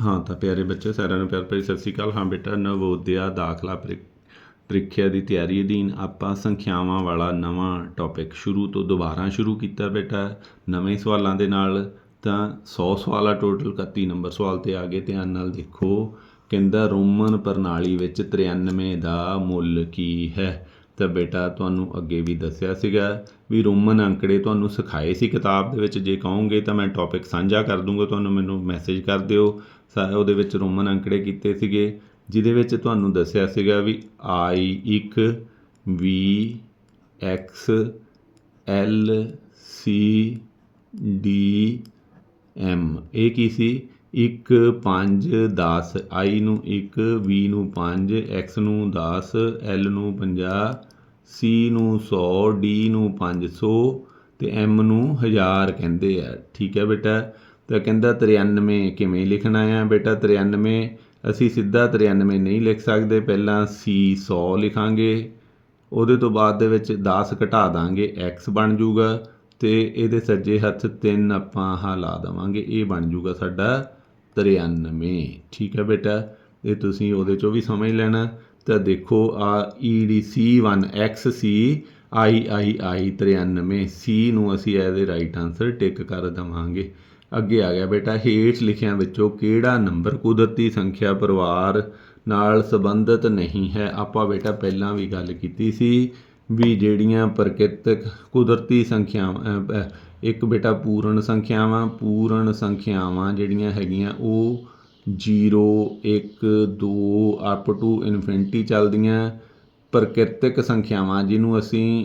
ਹਾਂ ਤਾਂ ਪਿਆਰੇ ਬੱਚੇ ਸਾਰਿਆਂ ਨੂੰ ਪਿਆਰ ਭਰੀ ਸਤਿ ਸ਼੍ਰੀ ਅਕਾਲ। ਹਾਂ ਬੇਟਾ, ਨਵੋਦਿਆ ਦਾਖਲਾ ਪ੍ਰੀ- ਪ੍ਰੀਖਿਆ ਦੀ ਤਿਆਰੀ ਅਧੀਨ ਆਪਾਂ ਸੰਖਿਆਵਾਂ ਵਾਲਾ ਨਵਾਂ ਟੌਪਿਕ ਸ਼ੁਰੂ ਤੋਂ ਦੁਬਾਰਾ ਸ਼ੁਰੂ ਕੀਤਾ ਬੇਟਾ। ਨਵੇਂ ਸਵਾਲਾਂ ਦੇ ਨਾਲ ਤਾਂ 100 ਸਵਾਲ ਆ ਟੋਟਲ 31 ਨੰਬਰ ਸਵਾਲ ਤੇ ਆ ਗਏ। ਧਿਆਨ ਨਾਲ ਦੇਖੋ, ਕਹਿੰਦਾ ਰੋਮਨ ਪ੍ਰਣਾਲੀ ਵਿੱਚ 93 ਦਾ ਮੁੱਲ ਕੀ ਹੈ? ਤਾਂ ਬੇਟਾ, ਤੁਹਾਨੂੰ ਅੱਗੇ ਵੀ ਦੱਸਿਆ ਸੀਗਾ ਵੀ ਰੋਮਨ ਅੰਕੜੇ ਤੁਹਾਨੂੰ ਸਿਖਾਏ ਸੀ ਕਿਤਾਬ ਦੇ ਵਿੱਚ। ਜੇ ਕਹੋਗੇ ਤਾਂ ਮੈਂ ਟੌਪਿਕ ਸਾਂਝਾ ਕਰ ਦੂੰਗਾ, ਤੁਹਾਨੂੰ ਮੈਨੂੰ ਮੈਸੇਜ ਕਰ ਦਿਓ। ਸਾ, ਉਹਦੇ ਵਿੱਚ ਰੋਮਨ ਅੰਕੜੇ ਕੀਤੇ ਸੀਗੇ, ਜਿਹਦੇ ਵਿੱਚ ਤੁਹਾਨੂੰ ਦੱਸਿਆ ਸੀਗਾ ਵੀ i ਇੱਕ v x l c d m ਇਹ ਕੀ ਸੀ? 1 5 10 i ਨੂੰ 1 v ਨੂੰ 5 x ਨੂੰ 10 l ਨੂੰ 50 c ਨੂੰ 100 d ਨੂੰ 500 ਤੇ m ਨੂੰ 1000 ਕਹਿੰਦੇ ਆ। ਠੀਕ ਹੈ ਬੇਟਾ? ਤਾਂ ਕਹਿੰਦਾ 93 ਕਿਵੇਂ ਲਿਖਣਾ ਆ ਬੇਟਾ? 93 ਅਸੀਂ ਸਿੱਧਾ 93 ਨਹੀਂ ਲਿਖ ਸਕਦੇ, ਪਹਿਲਾਂ c 100 ਲਿਖਾਂਗੇ। ਉਹਦੇ ਤੋਂ ਬਾਅਦ ਦੇ ਵਿੱਚ 10 ਘਟਾ ਦਾਂਗੇ x ਬਣ ਜਾਊਗਾ ਤੇ ਇਹਦੇ ਸੱਜੇ ਹੱਥ 3 ਆਪਾਂ ਆਹ ਲਾ ਦੇਵਾਂਗੇ, ਇਹ ਬਣ ਜਾਊਗਾ ਸਾਡਾ 93 ਠੀਕ ਹੈ ਬੇਟਾ, ਇਹ ਤੁਸੀਂ ਉਹਦੇ ਚੋਂ ਵੀ ਸਮਝ ਲੈਣਾ। ਤਾਂ ਦੇਖੋ, ਆ EDC1 XC III 93 C ਨੂੰ ਅਸੀਂ ਇਹਦੇ ਰਾਈਟ ਆਨਸਰ ਟਿਕ ਕਰ ਦਵਾਂਗੇ। ਅੱਗੇ ਆ ਗਿਆ ਬੇਟਾ, ਹੇਠ ਲਿਖਿਆਂ ਵਿੱਚੋਂ ਕਿਹੜਾ ਨੰਬਰ ਕੁਦਰਤੀ ਸੰਖਿਆ ਪਰਿਵਾਰ ਨਾਲ ਸੰਬੰਧਿਤ ਨਹੀਂ ਹੈ? ਆਪਾਂ ਬੇਟਾ ਪਹਿਲਾਂ ਵੀ ਗੱਲ ਕੀਤੀ ਸੀ ਵੀ ਜਿਹੜੀਆਂ ਪ੍ਰਕਿਰਤਕ ਕੁਦਰਤੀ ਸੰਖਿਆਵਾਂ ਇੱਕ ਬੇਟਾ ਪੂਰਨ ਸੰਖਿਆਵਾਂ ਪੂਰਨ ਸੰਖਿਆਵਾਂ ਜਿਹੜੀਆਂ ਹੈਗੀਆਂ ਉਹ 0 1 2 ਅਪ ਟੂ ਇਨਫਿਨਿਟੀ ਚੱਲਦੀਆਂ। ਪ੍ਰਕਿਰਤਕ ਸੰਖਿਆਵਾਂ ਜਿਹਨੂੰ ਅਸੀਂ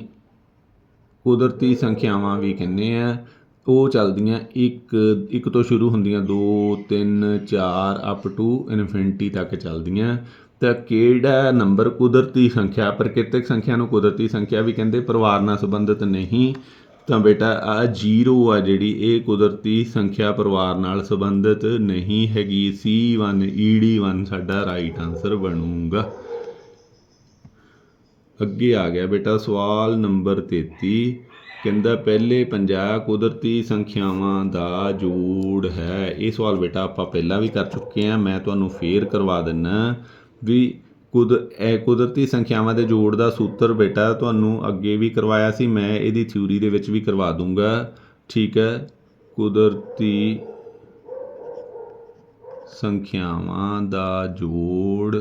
ਕੁਦਰਤੀ ਸੰਖਿਆਵਾਂ ਵੀ ਕਹਿੰਦੇ ਆ ਉਹ ਚੱਲਦੀਆਂ 1 1 ਤੋਂ ਸ਼ੁਰੂ ਹੁੰਦੀਆਂ 2 3 4 ਅਪ ਟੂ ਇਨਫਿਨਿਟੀ ਤੱਕ ਚੱਲਦੀਆਂ। ਤਾਂ ਕਿਹੜਾ ਨੰਬਰ ਕੁਦਰਤੀ ਸੰਖਿਆ, ਪ੍ਰਕਿਰਤਿਕ ਸੰਖਿਆ ਨੂੰ ਕੁਦਰਤੀ ਸੰਖਿਆ ਵੀ ਕਹਿੰਦੇ, ਪਰਿਵਾਰ ਨਾਲ ਸੰਬੰਧਿਤ ਨਹੀਂ। ਤਾਂ ਬੇਟਾ ਆ 0 ਆ ਜਿਹੜੀ, ਇਹ ਕੁਦਰਤੀ ਸੰਖਿਆ ਪਰਿਵਾਰ ਨਾਲ ਸੰਬੰਧਿਤ ਨਹੀਂ ਹੈਗੀ। C1 ED1 ਸਾਡਾ ਰਾਈਟ ਆਨਸਰ ਬਣੂਗਾ। ਅੱਗੇ ਆ ਗਿਆ ਬੇਟਾ, ਸਵਾਲ ਨੰਬਰ 33 ਕਹਿੰਦਾ ਪਹਿਲੇ 50 ਕੁਦਰਤੀ ਸੰਖਿਆਵਾਂ ਦਾ ਜੋੜ ਹੈ। ਇਹ ਸਵਾਲ ਬੇਟਾ ਆਪਾਂ ਪਹਿਲਾਂ ਵੀ ਕਰ ਚੁੱਕੇ ਆ ਮੈਂ ਤੁਹਾਨੂੰ ਫੇਰ ਕਰਵਾ ਦਿੰਨਾ ਵੀ ਕੁਦ, ਇਹ ਕੁਦਰਤੀ ਸੰਖਿਆਵਾਂ ਦੇ ਜੋੜ ਦਾ ਸੂਤਰ ਬੇਟਾ ਤੁਹਾਨੂੰ ਅੱਗੇ ਵੀ ਕਰਵਾਇਆ ਸੀ। ਮੈਂ ਇਹਦੀ ਥਿਊਰੀ ਦੇ ਵਿੱਚ ਵੀ ਕਰਵਾ ਦੂੰਗਾ। ਠੀਕ ਹੈ। ਕੁਦਰਤੀ ਸੰਖਿਆਵਾਂ ਦਾ ਜੋੜ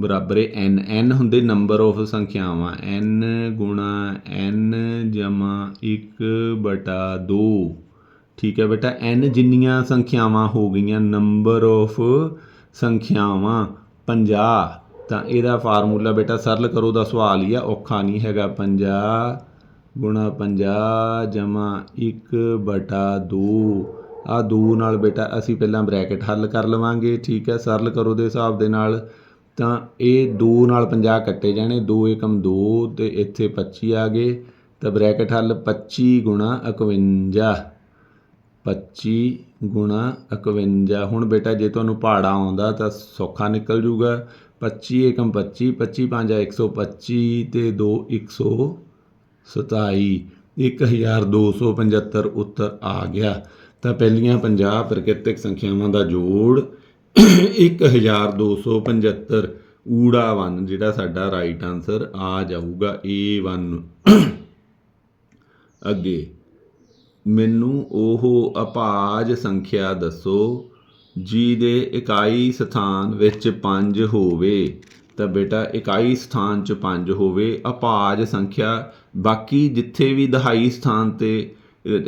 ਬਰਾਬਰ ਹੈ n n ਹੁੰਦੇ ਨੰਬਰ ਆਫ ਸੰਖਿਆਵਾਂ। n ਗੁਣਾ n ਜਮਾ 1 ਬਟਾ 2 ਠੀਕ ਹੈ ਬੇਟਾ n ਜਿੰਨੀਆਂ ਸੰਖਿਆਵਾਂ ਹੋ ਗਈਆਂ ਨੰਬਰ ਆਫ ਸੰਖਿਆਵਾਂ 50 ਤਾਂ ਇਹਦਾ ਫਾਰਮੂਲਾ ਬੇਟਾ ਸਰਲ ਕਰੋ ਦਾ ਸਵਾਲ ਹੀ ਆ, ਔਖਾ ਨਹੀਂ ਹੈਗਾ। 50 ਗੁਣਾ 50 ਜਮਾ 1 ਬਟਾ 2 ਆ 2 ਨਾਲ ਬੇਟਾ ਅਸੀਂ ਪਹਿਲਾਂ ਬ੍ਰੈਕਟ ਹੱਲ ਕਰ ਲਵਾਂਗੇ, ਠੀਕ ਹੈ, ਸਰਲ ਕਰੋ ਦੇ ਹਿਸਾਬ ਦੇ ਨਾਲ। ਤਾਂ ਇਹ 2 ਨਾਲ 50 ਕੱਟੇ ਜਾਣੇ 2 ਏਕਮ 2 ਤੇ ਇੱਥੇ 25 ਆ ਗਏ, ਤਾਂ ਬ੍ਰੈਕਟ ਹੱਲ 25 ਗੁਣਾ 51 25 ਗੁਣਾ 51 ਹੁਣ ਬੇਟਾ ਜੇ ਤੁਹਾਨੂੰ ਪਹਾੜਾ ਆਉਂਦਾ ਤਾਂ ਸੌਖਾ ਨਿਕਲ ਜੂਗਾ। 25 ਏਕਮ 25 25 5 125 ਤੇ 2 127 1275 ਉੱਤਰ ਆ ਗਿਆ। ਤਾਂ ਪਹਿਲੀਆਂ 50 ਪ੍ਰਕਿਰਤਿਕ ਸੰਖਿਆਵਾਂ ਦਾ ਜੋੜ 1275 ਊੜਾ 1 ਜਿਹੜਾ ਸਾਡਾ ਰਾਈਟ ਆਨਸਰ ਆ ਜਾਊਗਾ A1 ਅੱਗੇ, ਮੈਨੂੰ ਉਹ ਅਪਾਜ ਸੰਖਿਆ ਦੱਸੋ ਜਿਹਦੇ ਇਕਾਈ ਸਥਾਨ ਵਿੱਚ 5 ਹੋਵੇ। ਤਾਂ ਬੇਟਾ, ਇਕਾਈ ਸਥਾਨ 'ਚ 5 ਹੋਵੇ, ਅਪਾਜ ਸੰਖਿਆ। ਬਾਕੀ ਜਿੱਥੇ ਵੀ ਦਹਾਈ ਸਥਾਨ ਤੇ,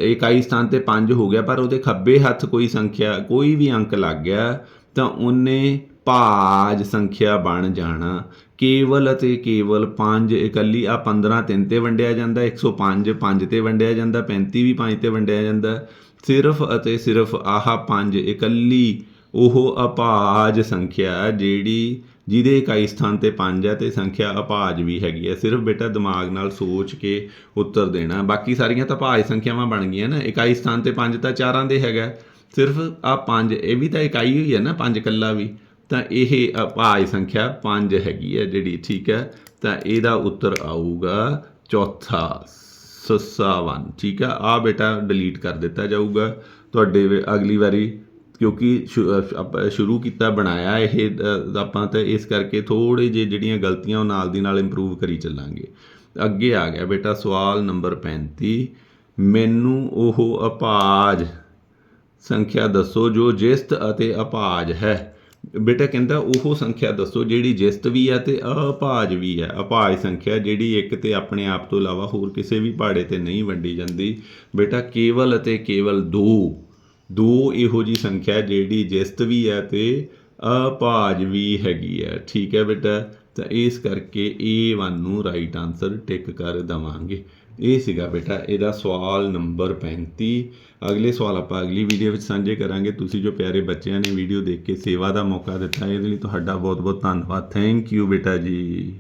ਇਕਾਈ ਸਥਾਨ ਤੇ 5 ਹੋ ਗਿਆ, ਪਰ ਉਹਦੇ ਖੱਬੇ ਹੱਥ ਕੋਈ ਸੰਖਿਆ, ਕੋਈ ਵੀ ਅੰਕ ਲੱਗ ਗਿਆ। ਤਾਂ ਉਹਨੇ ਭਾਜ ਸੰਖਿਆ ਬਣ ਜਾਣਾ। ਕੇਵਲ ਅਤੇ ਕੇਵਲ 5 ਇਕੱਲੀ ਆ 15 ਤਿੰਨ ਤੇ ਵੰਡਿਆ ਜਾਂਦਾ 105 5 ਤੇ ਵੰਡਿਆ ਜਾਂਦਾ 35 ਵੀ 5 ਤੇ ਵੰਡਿਆ ਜਾਂਦਾ। ਸਿਰਫ ਅਤੇ ਸਿਰਫ ਆਹ 5 ਇਕੱਲੀ, ਉਹ ਅਪਾਜ ਸੰਖਿਆ ਜਿਹੜੀ ਜਿਹਦੇ ਇਕਾਈ ਸਥਾਨ ਤੇ 5 ਹੈ ਤੇ ਸੰਖਿਆ ਅਪਾਜ ਵੀ ਹੈਗੀ ਹੈ ਸਿਰਫ ਬੇਟਾ ਦਿਮਾਗ ਨਾਲ ਸੋਚ ਕੇ ਉੱਤਰ ਦੇਣਾ। ਬਾਕੀ ਸਾਰੀਆਂ ਤਾਂ ਭਾਜ ਸੰਖਿਆਵਾਂ ਬਣ ਗਈਆਂ ਨਾ। ਇਕਾਈ ਸਥਾਨ ਤੇ 5 ਤਾਂ ਚਾਰਾਂ ਦੇ ਹੈਗਾ। ਸਿਰਫ ਆ 5 ਇਹ ਵੀ ਤਾਂ ਇਕਾਈ ਹੋਈ ਹੈ ਨਾ 5 ਕੱਲਾ ਵੀ। ਤਾਂ ਇਹ ਅਪਾਜ ਸੰਖਿਆ 5 ਹੈਗੀ ਹੈ ਜਿਹੜੀ, ਠੀਕ ਹੈ? ਤਾਂ ਇਹਦਾ ਉੱਤਰ ਆਊਗਾ ਚੌਥਾ ਸੱਸਾ 1 ਠੀਕ ਆ ਆ ਬੇਟਾ ਡਿਲੀਟ ਕਰ ਦਿੱਤਾ ਜਾਊਗਾ। ਤੁਹਾਡੇ ਅਗਲੀ ਵਾਰੀ, ਕਿਉਂਕਿ ਸ਼ੁ- ਆਪਾਂ ਸ਼ੁਰੂ ਕੀਤਾ, ਬਣਾਇਆ ਇਹ ਆਪਾਂ ਤਾਂ ਇਸ ਕਰਕੇ ਥੋੜੇ ਜਿਹੇ ਜਿਹੜੀਆਂ ਗਲਤੀਆਂ ਉਹ ਨਾਲ ਦੀ ਨਾਲ ਇੰਪਰੂਵ ਕਰੀ ਚੱਲਾਂਗੇ। ਅੱਗੇ ਆ ਗਿਆ ਬੇਟਾ, ਸਵਾਲ ਨੰਬਰ 35 ਮੈਨੂੰ ਉਹ ਅਪਾਜ ਸੰਖਿਆ ਦੱਸੋ ਜੋ ਜਿਸਤ ਅਤੇ ਅਪਾਜ ਹੈ। ਬੇਟਾ ਕਹਿੰਦਾ, ਉਹ ਸੰਖਿਆ ਦੱਸੋ ਜਿਹੜੀ ਜਿਸਤ ਵੀ ਹੈ ਤੇ ਅਪਾਜ ਵੀ ਹੈ। ਅਪਾਜ ਸੰਖਿਆ ਜਿਹੜੀ ਇੱਕ ਤੇ ਆਪਣੇ ਆਪ ਤੋਂ ਇਲਾਵਾ ਹੋਰ ਕਿਸੇ ਵੀ ਪਹਾੜੇ ਤੇ ਨਹੀਂ ਵੰਡੀ ਜਾਂਦੀ। ਬੇਟਾ, ਕੇਵਲ ਅਤੇ ਕੇਵਲ ਦੋ। ਦੋ ਇਹੋ ਜੀ ਸੰਖਿਆ ਜਿਹੜੀ ਜਿਸਤ ਵੀ ਹੈ ਤੇ ਅਪਾਜ ਵੀ ਹੈਗੀ ਹੈ। ਠੀਕ ਹੈ ਬੇਟਾ? ਤਾਂ ਇਸ ਕਰਕੇ A1 ਨੂੰ ਰਾਈਟ ਆਨਸਰ ਟਿਕ ਕਰ ਦਵਾਂਗੇ। ਇਹ ਸੀਗਾ ਬੇਟਾ, ਇਹਦਾ ਸਵਾਲ ਨੰਬਰ 35 ਅਗਲੇ ਸਵਾਲ ਆਪਾਂ ਅਗਲੀ ਵੀਡੀਓ ਵਿੱਚ ਸਾਂਝੇ ਕਰਾਂਗੇ। ਤੁਸੀਂ ਜੋ ਪਿਆਰੇ ਬੱਚਿਆਂ ਨੇ ਵੀਡੀਓ ਦੇਖ ਕੇ ਸੇਵਾ ਦਾ ਮੌਕਾ ਦਿੱਤਾ, ਇਹਦੇ ਲਈ ਤੁਹਾਡਾ ਬਹੁਤ ਬਹੁਤ ਧੰਨਵਾਦ। ਥੈਂਕ ਯੂ ਬੇਟਾ ਜੀ।